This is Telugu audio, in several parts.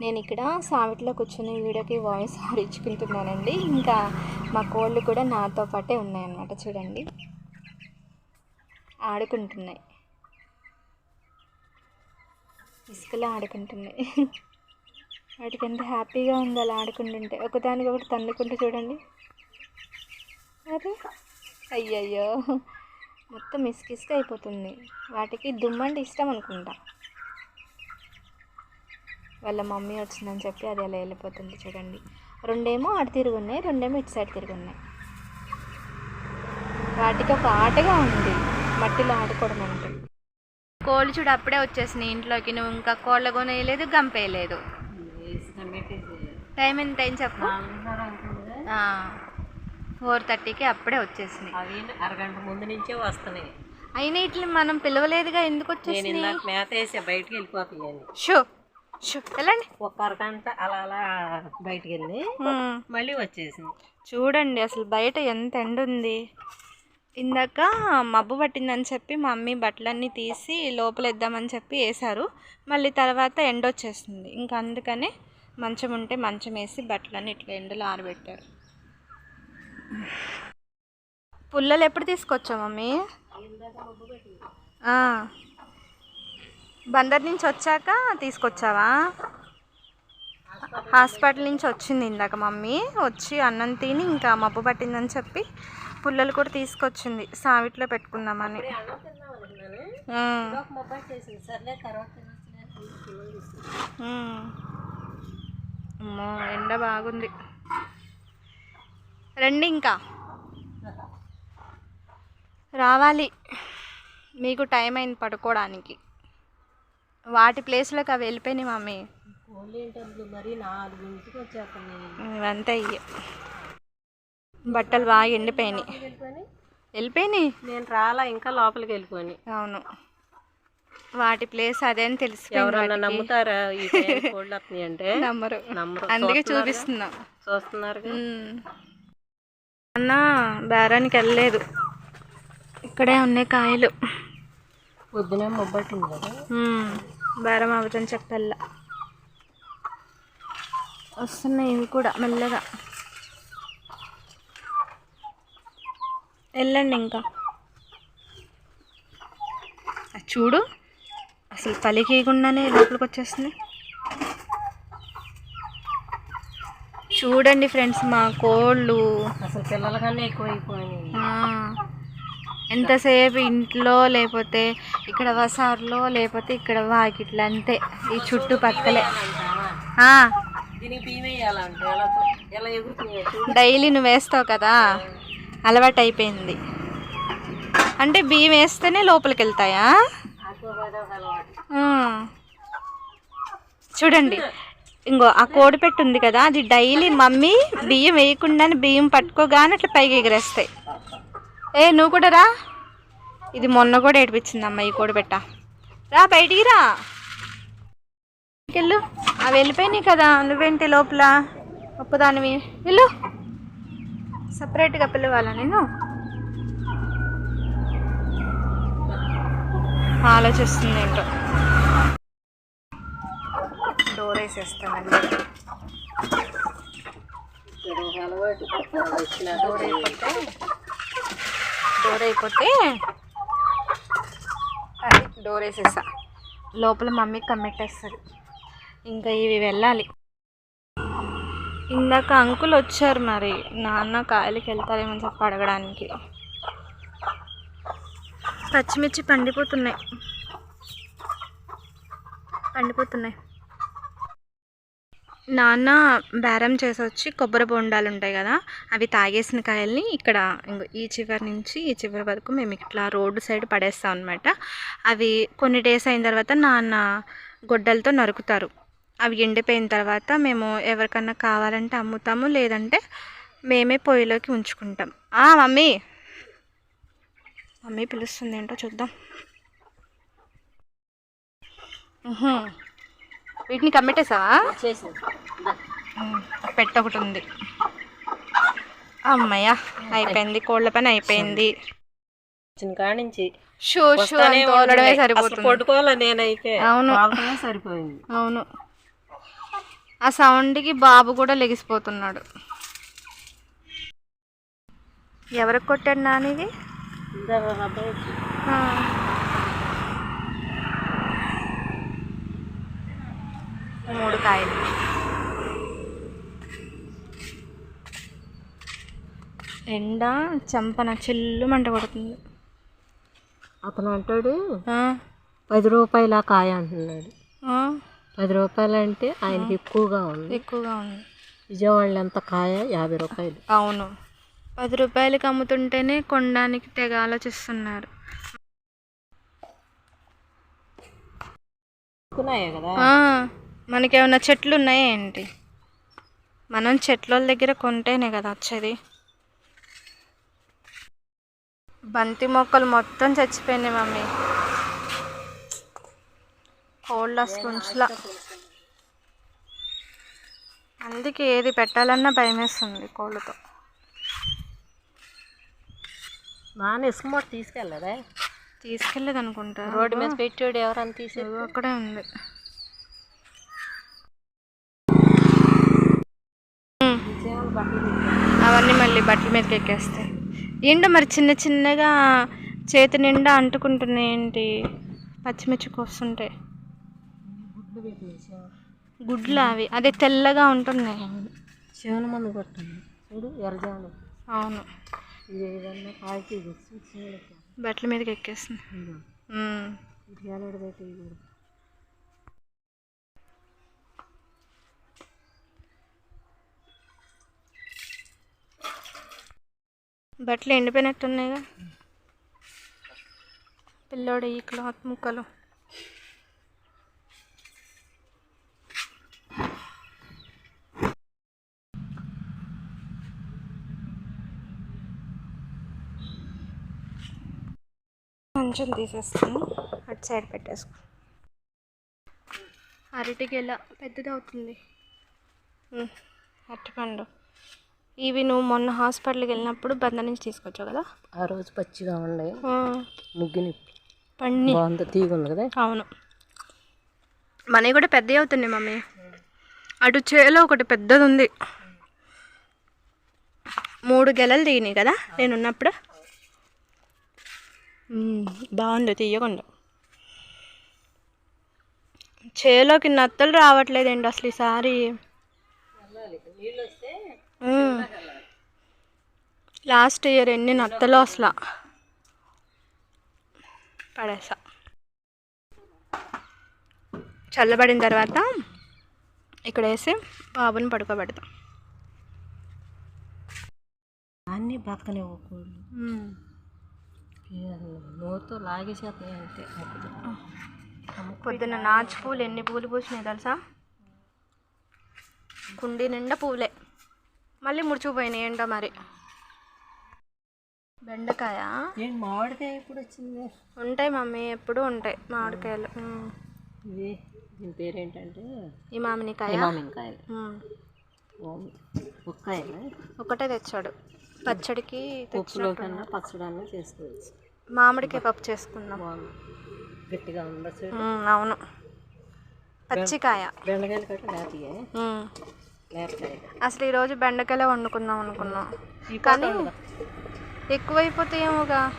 నేను ఇక్కడ సావిట్లో కూర్చొని వీడియోకి వాయిస్ ఆడించుకుంటున్నానండి ఇచ్చుకుంటున్నానండి ఇంకా మా కోళ్ళు కూడా నాతో పాటే ఉన్నాయన్నమాట చూడండి. ఆడుకుంటున్నాయి. ఇసుకలో ఆడుకుంటున్నాయి. వాటికి ఎంత హ్యాపీగా ఉందో అలా ఆడుకుంటుంటే. ఒకదానికొకటి తన్నుకుంటూ చూడండి. అదే అయ్యయ్యో. మొత్తం ఇసుక ఇసుక అయిపోతుంది. వాటికి దుమ్మంటే ఇష్టం అనుకుంటా. వాళ్ళ మమ్మీ వచ్చిందని చెప్పి అది అలా వెళ్ళిపోతుంది చూడండి. రెండేమో అటు తిరిగి ఉన్నాయి రెండేమో ఇటు సైడ్ తిరిగి ఉన్నాయి. వాటికి ఒక ఆటగా ఉంది మట్టిలో ఆడుకోవడం అంటే. కోళ్ళు చూడు అప్పుడే వచ్చేసినాయి ఇంట్లోకి నువ్వు ఇంకా కోళ్ళ కొనేయలేదు గంపేయలేదు టైం ఎంత టైం చెప్పు? ఫోర్ థర్టీకి అప్పుడే వచ్చేసినాయి. అవి అరగంట ముందు నుంచే వస్తున్నాయి. అయినా ఇట్లా మనం పిలవలేదుగా ఎందుకు ఇందాక మేత వేసా బయటకు వెళ్ళిపోతాయి షో వెళ్ళండి. ఒక అరగంట అలా అలా బయటికి వెళ్ళి. మళ్ళీ వచ్చేసింది చూడండి అసలు బయట ఎంత ఎండ ఉంది. ఇందాక మబ్బు పట్టిందని చెప్పి మా మమ్మీ బట్టలన్నీ తీసి లోపల వేద్దామని చెప్పి వేశారు. మళ్ళీ తర్వాత ఎండ వచ్చేస్తుంది. ఇంకా అందుకనే మంచం ఉంటే మంచం వేసి బట్టలన్నీ ఇట్లా ఎండలో ఆరబెట్టారు. పుల్లలు ఎప్పుడు తీసుకొచ్చా మమ్మీ. బందర్ నుంచి వచ్చాక తీసుకొచ్చావా? హాస్పిటల్ నుంచి వచ్చింది ఇందాక మమ్మీ. వచ్చి అన్నం తిని ఇంకా మబ్బు పట్టిందని చెప్పి పుల్లలు కూడా తీసుకొచ్చింది. సావిట్లో పెట్టుకుందామని. అమ్మో ఎండ బాగుంది. రండి ఇంకా. రావాలి. మీకు టైం అయింది పడుకోవడానికి. వాటి ప్లేస్లోకి అవి వెళ్ళిపోయినాయి మమ్మీ. ఇవంతా ఇయ్యే. బట్టలు బాగా ఎండిపోయినాయి. వెళ్ళిపోయి వెళ్ళిపోయినాయి? నేను రాలా ఇంకా లోపలికి వెళ్ళిపోయి అవును. వాటి ప్లేస్ అదే అని తెలిసి ఎవరన్నా నమ్ముతారా ఈ టైం కోళ్ళు వస్తున్నాయి అంటే? నమ్మరు. నమ్మరు. అందుకే. చూపిస్తున్నా. చూస్తున్నారు. అన్న బేరానికి వెళ్ళలేదు. ఇక్కడే ఉన్నాయి కాయలు. పొద్దునే మొబ్బట్టింది కదా. బేరం అవుతుంది చెప్పల్లా. వస్తున్నాయి ఇవి కూడా మెల్లగా. వెళ్ళండి ఇంకా. చూడు. అసలు పలికేయకుండానే లోపలికి వచ్చేస్తుంది చూడండి ఫ్రెండ్స్ మా కోళ్ళు. అసలు పిల్లల కన్నా ఎక్కువ అయిపోయినాయి ఎంతసేపు ఇంట్లో లేకపోతే ఇక్కడ వసారులో లేకపోతే ఇక్కడ వాకిట్లో అంతే ఈ చుట్టుపక్కలే. డైలీ నువ్వు వేస్తావు కదా? అలవాటు అయిపోయింది. అంటే బియ్యం వేస్తేనే లోపలికి వెళ్తాయా. చూడండి ఇంకో ఆ కోడి పెట్టు ఉంది కదా అది డైలీ మమ్మీ బియ్యం వేయకుండానే బియ్యం పట్టుకోగానే అట్లా పైకి ఎగరేస్తాయి. ఏ నువ్వు కూడా రా. ఇది మొన్న కూడా ఏడిపించింది అమ్మ ఈ కోడి పెట్ట. రా బయటికి రా. వెళ్ళు. అవి వెళ్ళిపోయినాయి కదా నువ్వేంటి లోపల? ఒప్పదానివి. వెళ్ళు. సపరేట్గా పిలవాలా నేను ఆలోచిస్తుంది ఏంటో. డోర్ వేసేస్తానండి. అలవాటు వచ్చిన డోర్ అయిపోతే డోర్ అయిపోతే అది డోర్ వేసేసా లోపల మమ్మీ కమ్మెట్టేస్తుంది. ఇంకా ఇవి వెళ్ళాలి. ఇందాక అంకుల్ వచ్చారు మరి. నాన్న కాయలకి వెళ్తారేమని చెప్పి అడగడానికి. పచ్చిమిర్చి పండిపోతున్నాయి. పండిపోతున్నాయి. నాన్న బేరం చేసి వచ్చి కొబ్బరి బొండాలు ఉంటాయి కదా అవి తాగేసిన కాయల్ని ఇక్కడ ఈ చివరి నుంచి ఈ చివరి వరకు మేము ఇట్లా రోడ్డు సైడ్ పడేస్తాం అనమాట అవి కొన్ని డేస్ అయిన తర్వాత నాన్న గొడ్డలతో నరుకుతారు. అవి ఎండిపోయిన తర్వాత మేము ఎవరికన్నా కావాలంటే అమ్ముతాము లేదంటే మేమే పొయ్యిలోకి ఉంచుకుంటాం. ఆ మమ్మీ! మమ్మీ పిలుస్తుంది ఏంటో చూద్దాం వీటిని కమ్మెట్టేసావా చేసింది పెట్ట ఒకటి ఉంది. అమ్మయ్య అయిపోయింది. కోళ్ళ పని అయిపోయింది. నుంచి షూ షూ తోలడమే సరిపోతుంది. పట్టుకోవాలి నేనైతే? అవును. సరిపోయింది. అవును. ఆ సౌండ్కి బాబు కూడా లెగిసిపోతున్నాడు. ఎవరికి కొట్టాడు నానిది మూడు కాయలు. ఎండ చంపన చిల్లు మంట కొడుతుంది. అతను అంటాడు పది రూపాయల కాయ అంటున్నాడు. పది రూపాయలు అంటే ఆయనకి ఎక్కువగా ఉంది. ఎక్కువగా ఉంది. విజయవాడలో ఎంత కాయ? యాభై రూపాయలు. అవును. పది రూపాయలకి అమ్ముతుంటేనే కొనడానికి తెగ ఆలోచిస్తున్నారు. కదా? ఆ, మనకేమన్నా చెట్లు ఉన్నాయా ఏంటి? మనం చెట్ల దగ్గర కొంటేనే కదా వచ్చేది. బంతి మొక్కలు మొత్తం చచ్చిపోయినాయి మమ్మీ. కోళ్ళ స్పుంచ్లా అందుకే ఏది పెట్టాలన్నా భయం వేస్తుంది కోళ్ళతో నాన్న ఇసుక మూట తీసుకెళ్ళదా తీసుకెళ్ళదు అనుకుంటా రోడ్డు మీద పెట్టాడు ఎవరన్నా తీసే అక్కడే ఉంది. అవన్నీ మళ్ళీ బట్టల మీదకి ఎక్కేస్తాయి. ఏంటో మరి చిన్న చిన్నగా చేతి నిండా అంటుకుంటున్నాయి ఏంటి? పచ్చిమిర్చి కోస్తుంటాయి గుడ్లు అవి. అదే తెల్లగా ఉంటున్నాయి. శివన మందు కొట్టండి చూడు అవును. బట్టల మీదకి ఎక్కేస్తుంది ఇదిగో, ఉమ్. ఇది ఎలాంటి పెట్టి ఇది కూడా. బట్టలు ఎండిపోయినట్టున్నాయిగా. పిల్లోడు ఈ క్లాత్ ముక్కలు. కొంచెం తీసేస్తాను అటు సైడ్ పెట్టేసుకో. అరటికి ఎలా పెద్దది అవుతుంది అరటిపండు. ఇవి నువ్వు మొన్న హాస్పిటల్కి వెళ్ళినప్పుడు బంద నుంచి తీసుకొచ్చావు కదా? ఆ రోజు పచ్చిగా ఉండే. ముగ్గుని పండి బాగుంది తీగ ఉంది కదా? అవును. మనవి కూడా పెద్దవి అవుతున్నాయి మమ్మీ. అటు చేలో ఒకటి పెద్దది ఉంది మూడు గెలలు దిగినాయి కదా నేను ఉన్నప్పుడు బాగుంది తీయకుండా. చేలోకి నత్తలు రావట్లేదండి అసలు ఈసారి. లాస్ట్ ఇయర్ ఎన్ని నత్తలు అసలు పడేసా. చల్లబడిన తర్వాత ఇక్కడ వేసి బాబుని పడుకోబెడతాం. అన్నీ పక్కనే లాగేసేస్తాయి అంతే. పొద్దున్న నాచు పూలు ఎన్ని పూలు పూసినాయి తెలుసా? కుండీ నిండా పూలే. మళ్ళీ ముడుచుకుపోయినాయి ఏంటో మరి? బెండకాయ. ఏంటి మామిడికాయ ఎప్పుడు వచ్చింది? ఉంటాయి మమ్మీ ఎప్పుడూ ఉంటాయి మామిడికాయలు. ఇది దీని పేరేంటంటే? ఈ మామిడికాయ మామిడికాయలు. ఒక్కాయలు ఒకటే తెచ్చాడు. పచ్చడికి పప్పులో కన్నా పచ్చడి అన్నా చేసుకోవచ్చు. మామిడికాయ పప్పు చేసుకుందాం. గట్టిగా ఉమ్, అవును. పచ్చికాయ. బెండకాయలు కట్ట. లేతకాయలు అసలు ఈరోజు బెండకాయలే వండుకుందాం అనుకున్నాం. కానీ ఎక్కువైపోతాయేమోగా.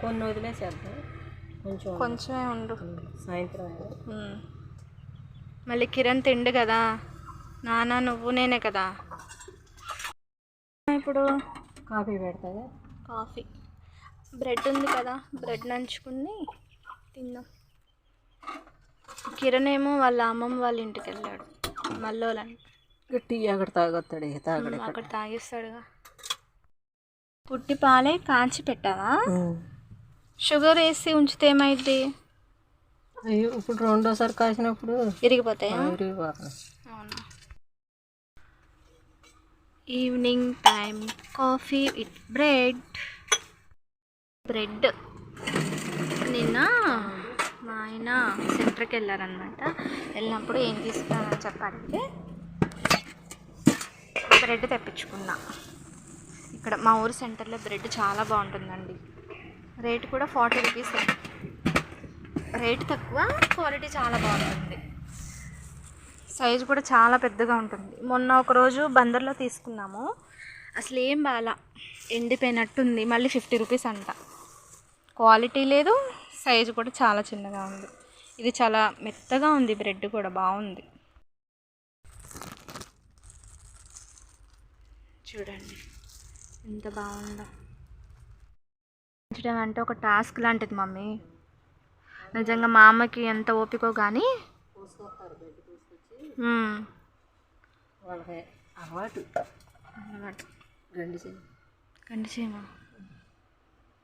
కొన్ని వదిలేసేద్దాం. కొంచెం కొంచెమే ఉండు. సాయంత్రం. మళ్ళీ కిరణ్ తిండు కదా. నాన్న నువ్వు నేనే కదా. ఇప్పుడు కాఫీ పెడతాగా కాఫీ. బ్రెడ్ ఉంది కదా. బ్రెడ్ నంచుకుని తిందాం. కిరణ్ ఏమో వాళ్ళ అమ్మమ్మ వాళ్ళ ఇంటికి వెళ్ళాడు మల్లోలని గట్టి అక్కడ తాగొస్తాడు తాగడు అక్కడ తాగిస్తాడుగా. పుట్టి పాలే కాంచి పెట్టావా? షుగర్ వేసి ఉంచితే అయ్యో ఇప్పుడు రెండోసారి కాసినప్పుడు విరిగిపోతాయా? అవునా? Evening time coffee with bread. Bread. నిన్న మా ఆయన సెంటర్కి వెళ్ళారనమాట వెళ్ళినప్పుడు ఏం తీసుకున్నానని చెప్పాలంటే బ్రెడ్ తెప్పించుకున్నా. ఇక్కడ మా ఊరు సెంటర్లో బ్రెడ్ చాలా బాగుంటుందండి. రేట్ కూడా ఫార్టీ రూపీస్. రేట్ తక్కువ క్వాలిటీ చాలా బాగుంటుంది. సైజు కూడా చాలా పెద్దగా ఉంటుంది. మొన్న ఒకరోజు బందర్లో తీసుకున్నాము. అసలు ఏం బాలా ఎండిపోయినట్టుంది. మళ్ళీ ఫిఫ్టీ రూపీస్ అంట. క్వాలిటీ లేదు సైజు కూడా చాలా చిన్నగా ఉంది. ఇది చాలా మెత్తగా ఉంది బ్రెడ్ కూడా బాగుంది. చూడండి. ఎంత బాగుందో? ఉంచడం అంటే ఒక టాస్క్ లాంటిది మమ్మీ. నిజంగా మా అమ్మకి ఎంత ఓపికో కానీ అలవాటు. అలవాటు. గండి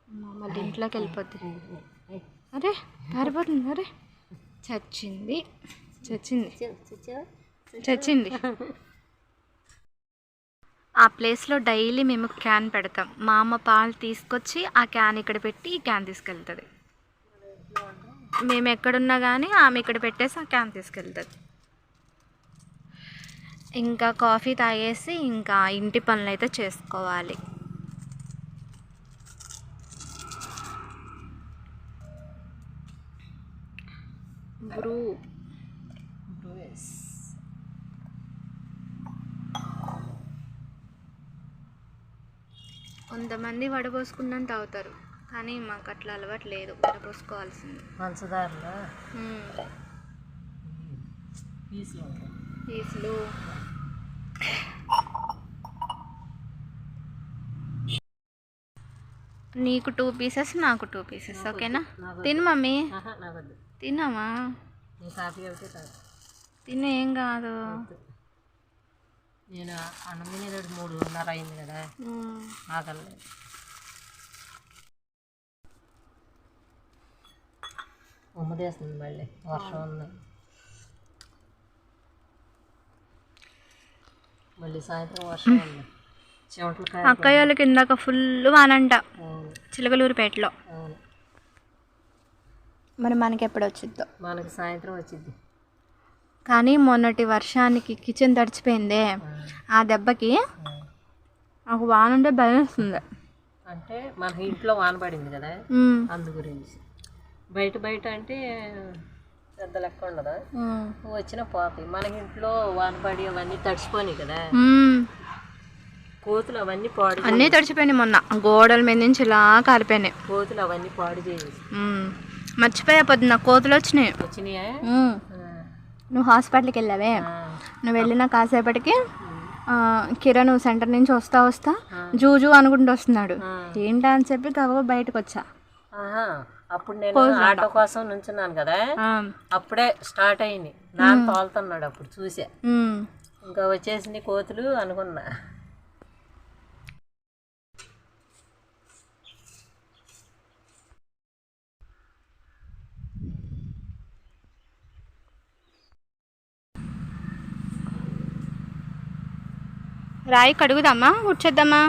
అమ్మ, మళ్ళీ ఇంట్లోకి వెళ్ళిపోద్ది. అరే పారిపోతుంది అరే. చచ్చింది. చచ్చింది. చచ్చింది. ఆ ప్లేస్లో డైలీ మేము క్యాన్ పెడతాం. మా అమ్మ పాలు తీసుకొచ్చి ఆ క్యాన్ ఇక్కడ పెట్టి ఈ క్యాన్ తీసుకెళ్తుంది. మేము ఎక్కడున్నా కానీ ఆమె ఇక్కడ పెట్టేసి ఆ క్యాన్ తీసుకెళ్తుంది. ఇంకా కాఫీ తాగేసి ఇంకా ఇంటి పనులు అయితే చేసుకోవాలి. బ్రూ కొంతమంది వడపోసుకున్నంత తాగుతారు కానీ మాకు అట్లా అలవాటు లేదు వడపోసుకోవాల్సింది పంచదారలో. పీసులు. నీకు టూ పీసెస్ నాకు టూ పీసెస్ ఓకేనా? తిను మమ్మీ తాగు తిను ఏం కాదు నేను అన్నం తినేది మూడున్నర అయింది కదా. ఆకలి ఉమ్మదేస్తుంది మళ్ళీ. వర్షం ఉంది. మళ్ళీ సాయంత్రం వర్షం ఉంది. అక్కయ్య వాళ్ళకి ఇందాక ఫుల్ వానంట. చిలకలూరుపేటలో అవును. మరి మనకి ఎప్పుడు వచ్చిద్దో? మనకి సాయంత్రం వచ్చింది కానీ మొన్నటి వర్షానికి కిచెన్ తడిచిపోయిందే. ఆ దెబ్బకి నాకు వానంటే భయం వేస్తుంది. అంటే మన ఇంట్లో వాన పడింది కదా. అందు గురించి. బయట బయట అంటే పెద్ద లెక్క ఉండదు. వచ్చిన పోతాయి మన ఇంట్లో వాన పడి అవన్నీ తడిసిపోయినాయి కదా. కోతులు అవన్నీ పాడు అన్నీ తడిచిపోయినాయి మొన్న. గోడల మీద నుంచి ఇలా కాలిపోయినాయి. కోతులు అవన్నీ పాడు చేసి. మర్చిపోయా పొద్దున్న కోతులు వచ్చినాయి. వచ్చినాయా? నువ్వు హాస్పిటల్కి వెళ్ళావే నువ్వు వెళ్ళిన కాసేపటికి కిరణ్ సెంటర్ నుంచి వస్తా వస్తా. జూజు అనుకుంటూ వస్తున్నాడు. ఏంటా అని చెప్పి గబగబా బయటకు వచ్చా. అప్పుడు నేను ఆటో కోసం నుంచున్నాను కదా. అప్పుడే స్టార్ట్ అయింది నాన్న తోలుతున్నాడు అప్పుడు చూసా. ఇంకా వచ్చేసింది కోతులు అనుకున్నా రాయి కడుగుదామా? ఊడ్చేద్దామా?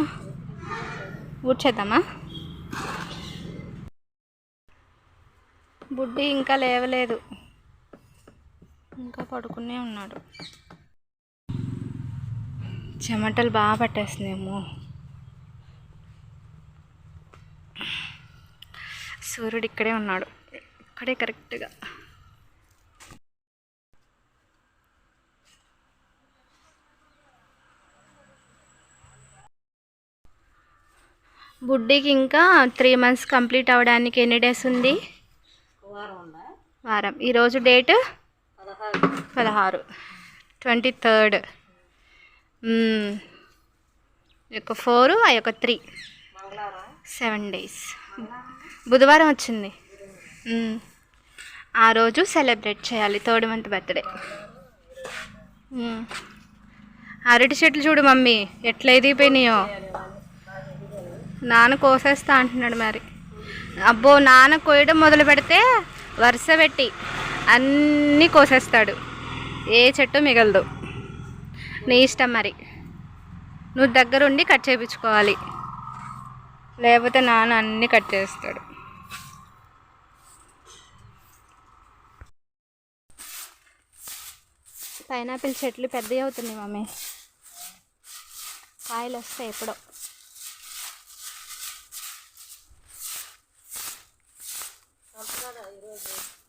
ఊడ్చేద్దామా? బుడ్డి ఇంకా లేవలేదు. ఇంకా పడుకునే ఉన్నాడు. చెమటలు బాగా పట్టేస్తున్నాయేమో. సూర్యుడు ఇక్కడే ఉన్నాడు. ఇక్కడే కరెక్ట్గా. బుడ్డికి ఇంకా త్రీ మంత్స్ కంప్లీట్ అవ్వడానికి ఎన్ని డేస్ ఉంది? వారం. ఈరోజు డేట్? పదహారు. Twenty third. యొక్క ఫోర్ ఆ యొక్క త్రీ. Seven days. బుధవారం వచ్చింది. ఆ రోజు సెలబ్రేట్ చేయాలి. Third month birthday. అరటి చెట్లు చూడు మమ్మీ. ఎట్లా ఎదిగిపోయినాయో? నాన్న కోసేస్తా అంటున్నాడు మరి. అబ్బో నాన్న కోయడం మొదలు పెడితే వరుస పెట్టి అన్నీ కోసేస్తాడు. ఏ చెట్టు మిగలదు. నీ ఇష్టం మరి. నువ్వు దగ్గరుండి కట్ చేయించుకోవాలి. లేకపోతే నాన్న అన్నీ కట్ చేస్తాడు. పైనాపిల్ చెట్లు పెద్దవి అవుతున్నాయి మమ్మీ కాయలు వస్తాయి ఎప్పుడో.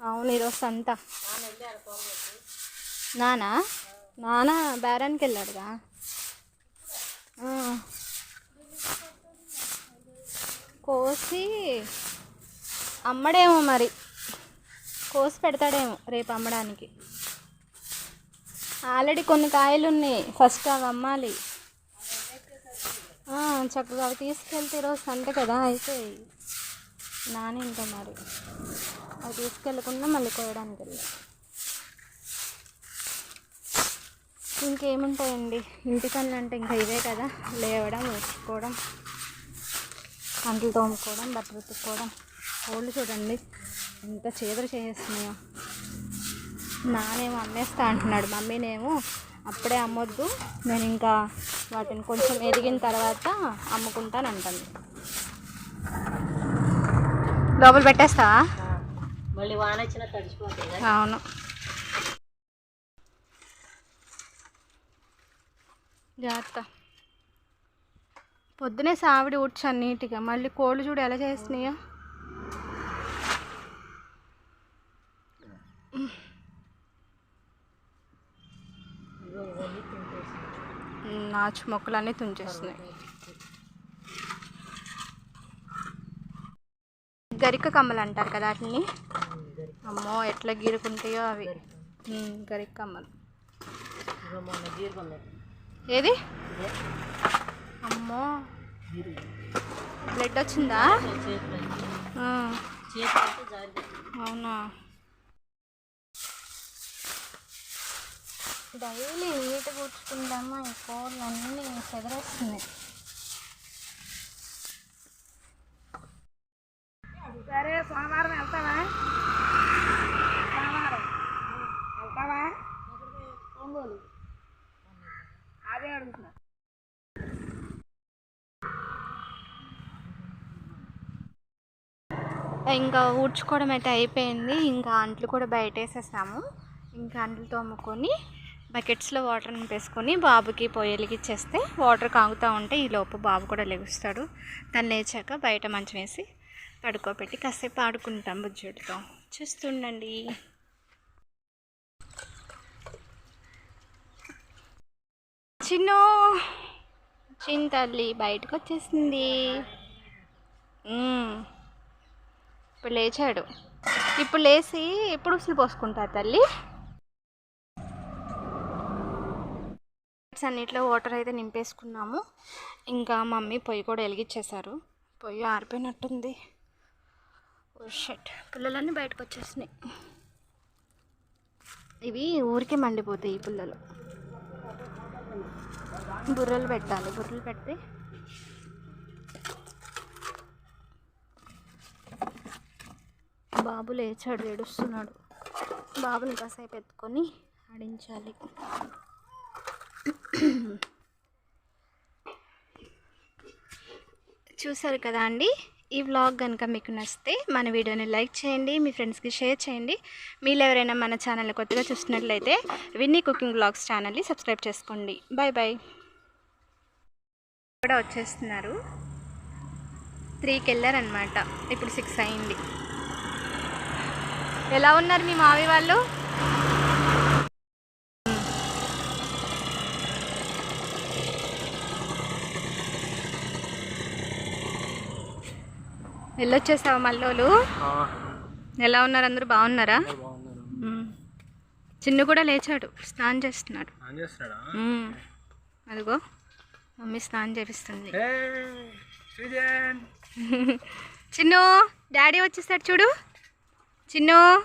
అవును ఈరోజు సంత. నానా? నానా బేరానికి వెళ్ళాడుగా. కోసి అమ్మడేమో మరి. కోసి పెడతాడేమో రేపు అమ్మడానికి. ఆల్రెడీ కొన్ని కాయలు ఉన్నాయి ఫస్ట్ అవి అమ్మాలి. చక్కగా అవి తీసుకెళ్తే ఈరోజు సంతే కదా అయితే నాని ఇంకా మరి. అవి తీసుకెళ్ళకుండా మళ్ళీ కోయడానికి వెళ్ళి. ఇంకేముంటాయండి? ఇంటి పనులు అంటే ఇంకా ఇవే కదా. లేవడం వేసుకోవడం అంట్లు తోముకోవడం బట్టలు ఉతుక్కోవడం. కోళ్ళు చూడండి ఎంత చీదర చేస్తున్నాయో. నానేమో అమ్మేస్తా అంటున్నాడు. మమ్మీనేమో అప్పుడే అమ్మొద్దు నేను ఇంకా వాటిని కొంచెం ఎదిగిన తర్వాత అమ్ముకుంటాను అంటుంది లోపల పెట్టేస్తావా? మళ్ళీ వాన వచ్చినా తడిచిపోతుంది అవును. జాగ్రత్త. పొద్దునే సావిడి ఊడ్చాను నీట్గా మళ్ళీ కోళ్ళు చూడు ఎలా చేస్తున్నాయో. నాచు మొక్కలన్నీ తుంచేస్తున్నాయి. గరిక కమ్మలు అంటారు కదా వాటిని. అమ్మో ఎట్లా గీరుకుంటాయో అవి. ఉమ్, గరిక కమ్మలు ఇదిగో మొన్న జీరుకున్నది ఏది? అమ్మో. బ్లడ్ వచ్చిందా? అవునా? డైలీ నీట్ కూర్చుకుంటామా ఈ కోళ్ళు అన్నీ చెదరేస్తున్నాయి. సరే సోమవారం ఒంగోలు అదే అడుగుతున్నా. ఇంకా ఊడ్చుకోవడం అయితే అయిపోయింది. ఇంకా అంట్లు కూడా బయట వేసేసాము ఇంకా అంట్లు తోముకొని బకెట్స్లో వాటర్ నింపేసుకొని బాబుకి పొయ్యలికి ఇచ్చేస్తే వాటర్ కాగుతూ ఉంటే ఈ లోపు బాబు కూడా లెగుస్తాడు. తను లేచాక బయట మంచం వేసి పడుకోబెట్టి కాసేపు ఆడుకుంటాం బుజ్జుడితో. చూస్తుండండి. చిన్ను. చిన్న తల్లి బయటకు వచ్చేసింది ఇప్పుడు లేచాడు. ఇప్పుడు లేచి ఎప్పుడు ఉసులు పోసుకుంటారు తల్లి. అన్నిట్లో వాటర్ అయితే నింపేసుకున్నాము. ఇంకా మమ్మీ పొయ్యి కూడా వెలిగించేశారు. పొయ్యి ఆరిపోయినట్టుంది. Oh షర్ట్ షట్ పుల్లలన్నీ బయటకు వచ్చేసినాయి ఇవి ఊరికే మండిపోతాయి ఈ పుల్లలు. బుర్రలు పెట్టాలి. బుర్రలు పెడితే బాబు లేచాడు ఏడుస్తున్నాడు. బాబుని కాసేపు ఎత్తుకొని ఆడించాలి. చూసారు కదా అండి? ఈ వ్లాగ్ కనుక మీకు నచ్చితే మన వీడియోని లైక్ చేయండి మీ ఫ్రెండ్స్కి షేర్ చేయండి. మీరు ఎవరైనా మన ఛానల్ కొత్తగా చూస్తున్నట్లయితే విన్నీ కుకింగ్ వ్లాగ్స్ ఛానల్ని సబ్స్క్రైబ్ చేసుకోండి. బాయ్ బాయ్ కూడా వచ్చేస్తున్నారు. త్రీకి వెళ్ళారనమాట ఇప్పుడు సిక్స్ అయింది. ఎలా ఉన్నారు మీ మావి వాళ్ళు? వెళ్ళొచ్చేసావా మల్లోలు? ఎలా ఉన్నారు? అందరూ బాగున్నారా. చిన్ను కూడా లేచాడు. స్నానం చేస్తున్నాడు. అదిగో మమ్మీ స్నానం చేపిస్తుంది. చిన్ను డాడీ వచ్చేసాడు చూడు. చిన్ను.